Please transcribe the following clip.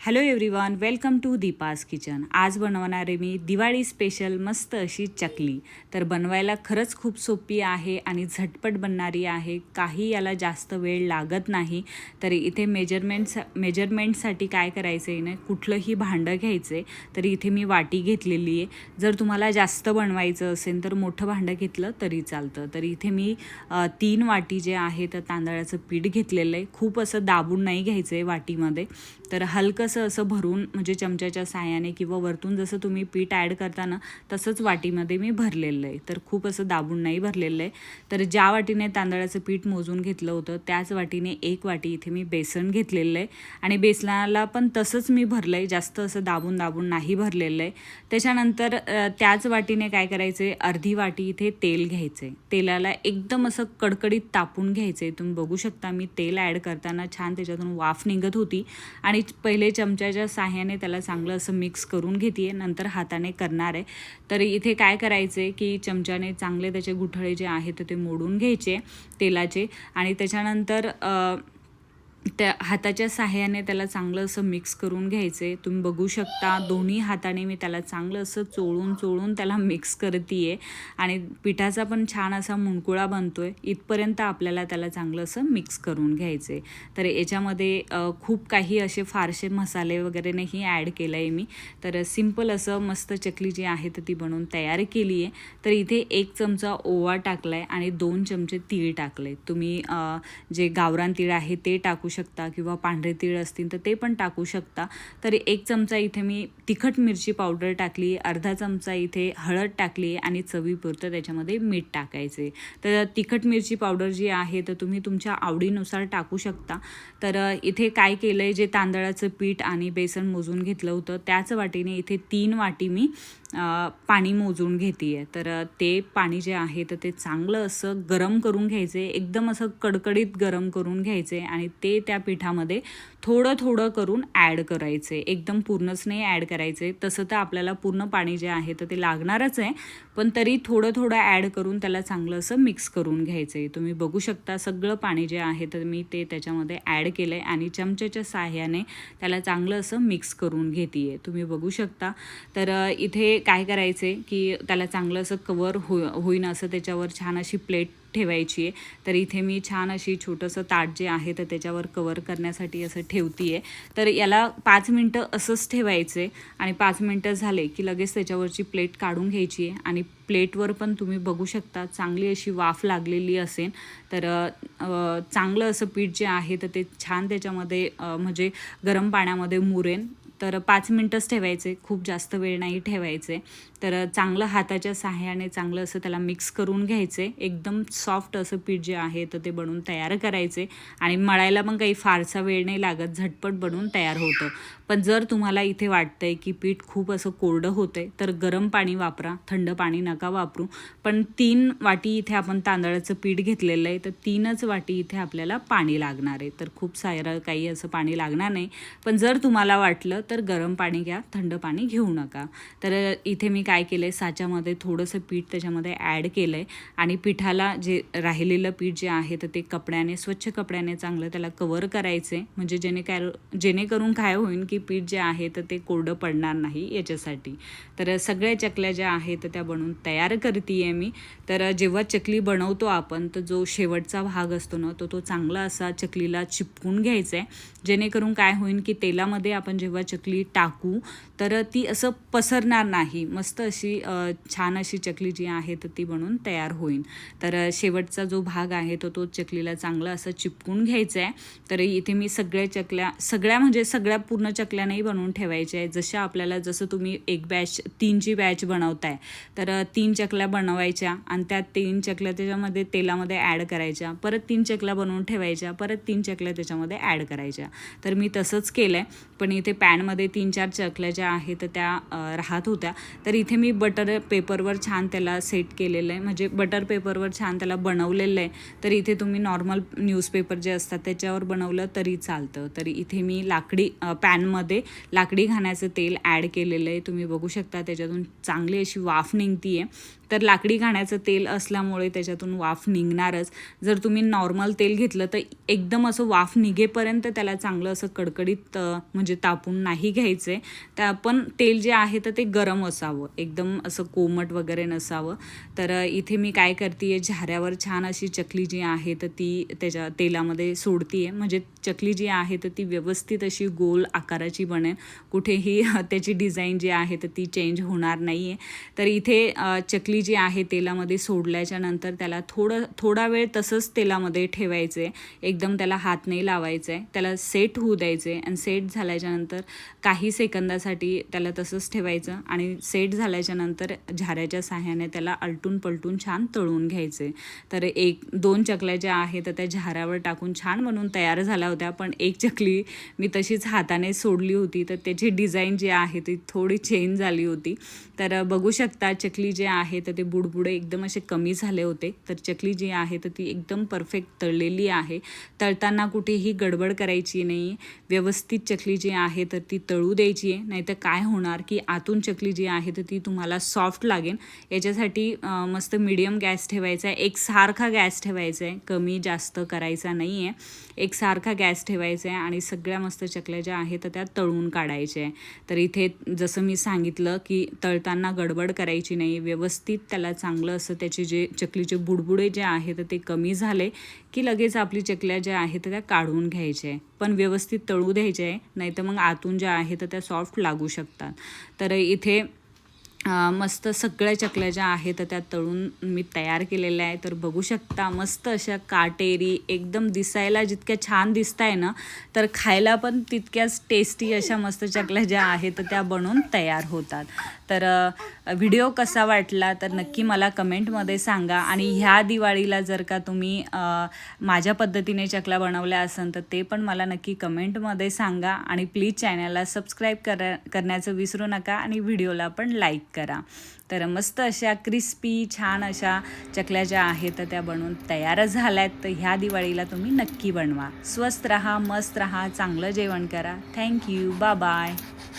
Hello everyone welcome to Deepa's kitchen आज बनवणार आहे मी दिवाळी स्पेशल मस्त अशी चकली. तर बनवायला खरंच खूप सोपी आहे आणि झटपट बनणारी आहे. काही याला जास्त वेळ लागत नाही. तर इथे मेजरमेंट्स मेजरमेंटसाठी काय करायचं आहे ना कुठलंही भांडं घ्यायचं आहे तर इथे मी वाटी घेतलेली आहे. जर तुम्हाला जास्त बनवायचं असेल तर मोठं भांडं घेतलं तरी चालतं. तर इथे मी तीन वाटी जे आहे तर तांदळाचं पीठ घेतलेलं आहे. खूप असं दाबून नाही घ्यायचं आहे वाटीमध्ये. तर थोडंसं असं भरून म्हणजे चमच्याच्या साहाय्याने किंवा वरतून जसं तुम्ही पीठ ॲड करताना तसंच वाटीमध्ये मी भरलेलं आहे. तर खूप असं दाबून नाही भरलेलं आहे. तर ज्या वाटीने तांदळाचं पीठ मोजून घेतलं होतं त्याच वाटीने एक वाटी इथे मी बेसन घेतलेलं आहे. आणि बेसनाला पण तसंच मी भरलं आहे. जास्त असं दाबून दाबून नाही भरलेलं आहे. त्याच्यानंतर त्याच वाटीने काय करायचं आहे अर्धी वाटी इथे तेल घ्यायचं आहे तेलाला एकदम असं कडकडीत तापून घ्यायचं आहे तुम्ही बघू शकता मी तेल ॲड करताना छान त्याच्यातून वाफ निघत होती. आणि पहिले चमच्याच्या साह्याने त्याला चांगलं असं मिक्स करून घेते नंतर हाताने करणार आहे. तर इथे काय करायचं आहे की चमच्याने चांगले त्याचे गुठळे जे आहेत ते मोडून घ्यायचे तेलाचे आणि त्याच्यानंतर त्या हाताच्या साह्याने त्याला चांगलं असं मिक्स करून घ्यायचं. आहे तुम्ही बघू शकता दोन्ही हाताने मी त्याला चांगलं असं चोळून चोळून त्याला मिक्स करते आहे आणि पिठाचा पण छान असा मुंडकुळा बनतो आहे इथपर्यंत आपल्याला त्याला चांगलं असं मिक्स करून घ्यायचं आहे तर याच्यामध्ये खूप काही असे फारसे मसाले वगैरे नाही ॲड केलं आहे मी. तर सिंपल असं मस्त चकली जी आहे तर ती बनवून तयार केली आहे तर इथे एक चमचा ओवा टाकला आहे आणि दोन चमचे तीळ टाकले तुम्ही जे गावरान तीळ आहे ते टाकू शकता किंवा पांढरे तीळ असतील तर ते पण टाकू शकता. तर एक चमचा इथे मी तिखट मिरची पावडर टाकली अर्धा चमचा इथे हळद टाकली आणि चवीपुरतं त्याच्यामध्ये मीठ टाकायचे. तर तिखट मिरची पावडर जी आहे तर तुम्ही तुमच्या आवडीनुसार टाकू शकता. तर इथे काय केलं आहे जे तांदळाचं पीठ आणि बेसन मोजून घेतलं होतं त्याच वाटीने इथे तीन वाटी मी पाणी मोजून घेते आहे तर ते पाणी जे आहे तर ते चांगलं असं गरम करून घ्यायचे एकदम असं कडकडीत गरम करून घ्यायचे आणि ते त्या पिठामध्ये थोडं थोडं करून ॲड करायचे. एकदम पूर्णच नाही ॲड करायचे. तसं तर आपल्याला पूर्ण पाणी जे आहे तर ते लागणारच आहे. पण तरी थोडं थोडं ॲड करून त्याला चांगलं असं मिक्स करून घ्यायचं आहे तुम्ही बघू शकता सगळं पाणी जे आहे तर मी ते त्याच्यामध्ये ॲड केलं आहे आणि चमच्याच्या साह्याने त्याला चांगलं असं मिक्स करून घेते आहे तुम्ही बघू शकता. तर इथे काय करायचं आहे की त्याला चांगलं असं कवर हो होईन असं त्याच्यावर छान अशी प्लेट ठेवायची आहे. तर इथे मी छान अशी छोटंसं ताट जे आहे तर त्याच्यावर कवर करण्यासाठी असं ठेवती आहे तर याला पाच मिनटं असंच ठेवायचं आहे आणि पाच मिनटं झाले की लगेच त्याच्यावरची प्लेट काढून घ्यायची आहे. आणि प्लेटवर पण तुम्ही बघू शकता चांगली अशी वाफ लागलेली असेल. तर चांगलं असं पीठ जे आहे तर ते छान त्याच्यामध्ये म्हणजे गरम पाण्यामध्ये मुरेन. तर पाच मिनटंच ठेवायचे खूप जास्त वेळ नाही ठेवायचे. तर चांगलं हाताच्या सहाय्याने चांगलं असं त्याला मिक्स करून घ्यायचे. एकदम सॉफ्ट असं पीठ जे आहे तर ते बनवून तयार करायचे. आणि मळायला पण काही फारसा वेळ नाही लागत झटपट बनवून तयार होतं. पण जर तुम्हाला इथे वाटतं आहे की पीठ खूप असं कोरडं होतं आहे तर गरम पाणी वापरा थंड पाणी नका वापरू. पण तीन वाटी इथे आपण तांदळाचं पीठ घेतलेलं आहे तर तीनच वाटी इथे आपल्याला पाणी लागणार आहे. तर खूप सारं काही असं पाणी लागणार नाही. पण जर तुम्हाला वाटलं तर गरम पाणी घ्या थंड पाणी घेऊ नका. तर इथे मी काय केलं आहे साच्यामध्ये थोडंसं पीठ त्याच्यामध्ये ॲड केलं आहे आणि पिठाला जे राहिलेलं पीठ जे आहे तर ते कपड्याने स्वच्छ कपड्याने चांगलं त्याला कवर करायचं. आहे म्हणजे जेणे काय जेणेकरून काय होईल की पीठ जे आहे तर ते कोरडं पडणार नाही याच्यासाठी. तर सगळ्या चकल्या ज्या आहेत तर त्या बनवून तयार करते आहे मी. तर जेव्हा चकली बनवतो आपण तर जो शेवटचा भाग असतो ना तो तो चांगला असा चकलीला चिपकून घ्यायचा आहे. जेणेकरून काय होईल की तेलामध्ये आपण जेव्हा चकली टाकू तर ती असं पसरणार नाही. मस्त अशी छान अशी चकली जी आहे तर ती बनून तयार होईल. तर शेवटचा जो भाग आहे तो तो चकलीला चांगला असं चिपकून घ्यायचा आहे तर इथे मी सगळ्या चकल्या सगळ्या म्हणजे सगळ्या पूर्ण चकल्या नाही बनवून ठेवायच्या आहे. जशा आपल्याला जसं तुम्ही एक बॅच तीनची बॅच बनवताय तर तीन चकल्या बनवायच्या आणि त्या तीन चकल्या त्याच्यामध्ये तेलामध्ये ॲड करायच्या. परत तीन चकल्या बनवून ठेवायच्या परत तीन चकल्या त्याच्यामध्ये ॲड करायच्या. तर मी तसंच केलं आहे पण इथे पॅनमध्ये तीन चार चकल्या ज्या आहेत तर त्या राहत होत्या. तर इथे मी बटर पेपरवर छान त्याला सेट केलेलं आहे. म्हणजे बटर पेपरवर छान त्याला बनवलेलं आहे. तर इथे तुम्ही नॉर्मल न्यूजपेपर जे असतात त्याच्यावर बनवलं तरी चालतं. तर इथे मी लाकडी पॅनमध्ये लाकडी घाण्याचं तेल ॲड केलेलं आहे. तुम्ही बघू शकता त्याच्यातून चांगली अशी वाफ निघती आहे. तर लाकडी घाण्याचं तेल असल्यामुळे त्याच्यातून वाफ निघणारच. जर तुम्ही नॉर्मल तेल घेतलं तर एकदम असं वाफ निघेपर्यंत त्याला चांगलं असं कडकडीत म्हणजे म्हणजे तापून नाही घ्यायचं. आहे त्या पण तेल जे आहे तर ते गरम असावं. एकदम असं कोमट वगैरे नसावं. तर इथे मी काय करते झाऱ्यावर छान अशी चकली जी आहे तर ती त्याच्या तेलामध्ये सोडती आहे म्हणजे चकली जी आहे तर ती व्यवस्थित अशी गोल आकाराची बनेल. कुठेही त्याची डिझाईन जी आहे तर ती चेंज होणार नाही आहे तर इथे चकली जी आहे तेलामध्ये सोडल्याच्या नंतर त्याला थोडं थोडा वेळ तसंच तेलामध्ये ठेवायचं आहे एकदम त्याला हात नाही लावायचं आहे त्याला सेट होऊ द्यायचं आहे आणि सेट झाल्या त्याच्यानंतर काही सेकंदासाठी त्याला तसंच ठेवायचं आणि सेट झाल्याच्यानंतर झाऱ्याच्या साह्याने त्याला आलटून पलटून छान तळून घ्यायचे. तर एक दोन चकल्या ज्या आहेत तर त्या झाऱ्यावर टाकून छान बनवून तयार झाल्या होत्या. पण एक चकली मी तशीच हाताने सोडली होती. तर त्याची डिझाईन जी आहे ती थोडी चेंज झाली होती. तर बघू शकता चकली जे आहे तर ते बुडबुडे एकदम असे कमी झाले होते. तर चकली जी आहे तर ती एकदम परफेक्ट तळलेली आहे. तळताना कुठेही गडबड करायची नाही. व्यवस्थित चकली जी आहे तर ती तळू द्यायची आहे. नाहीतर काय होणार की आतून चकली जी आहे तर ती तुम्हाला सॉफ्ट लागेल. याच्यासाठी मस्त मिडियम गॅस ठेवायचा आहे. एकसारखा गॅस ठेवायचा आहे. कमी जास्त करायचा नाही आहे एकसारखा गॅस ठेवायचा आहे आणि सगळ्या मस्त चकल्या ज्या आहेत तर त्या तळून काढायच्या आहे. तर इथे जसं मी सांगितलं की तळताना गडबड करायची नाही. व्यवस्थित त्याला चांगलं असं त्याचे जे चकलीचे बुडबुडे जे आहे तर ते कमी झाले की लगेच आपली चकल्या ज्या आहेत त्या काढून घ्यायच्या आहे. पण व्यवस्थित तळू द्यायच्या आहे. नाही तर मग आतून ज्या आहे तर त्या सॉफ्ट लागू शकतात. तर इथे मस्त सगळ्या चकल्या ज्या आहेत तर त्या तळून मी तयार केलेल्या आहे तर बघू शकता मस्त अशा काटेरी एकदम दिसायला जितक्या छान दिसत आहे ना तर खायला पण तितक्याच टेस्टी अशा मस्त चकल्या ज्या आहेत तर त्या बनवून तयार होतात. तर व्हिडिओ कसा वाटला तर नक्की मला कमेंटमध्ये सांगा. आणि ह्या दिवाळीला जर का तुम्ही माझ्या पद्धतीने चकल्या बनवल्या असेल तर ते पण मला नक्की कमेंटमध्ये सांगा. आणि प्लीज चॅनलला सबस्क्राईब करा करण्याचं विसरू नका आणि व्हिडिओला पण लाईक करा. तर मस्त अशा क्रिस्पी छान अशा चकल्या ज्या आहेत तर त्या बनवून तयारच झाल्या आहेत तर ह्या दिवाळीला तुम्ही नक्की बनवा. स्वस्त राहा मस्त राहा चांगलं जेवण करा. थँक्यू बा बाय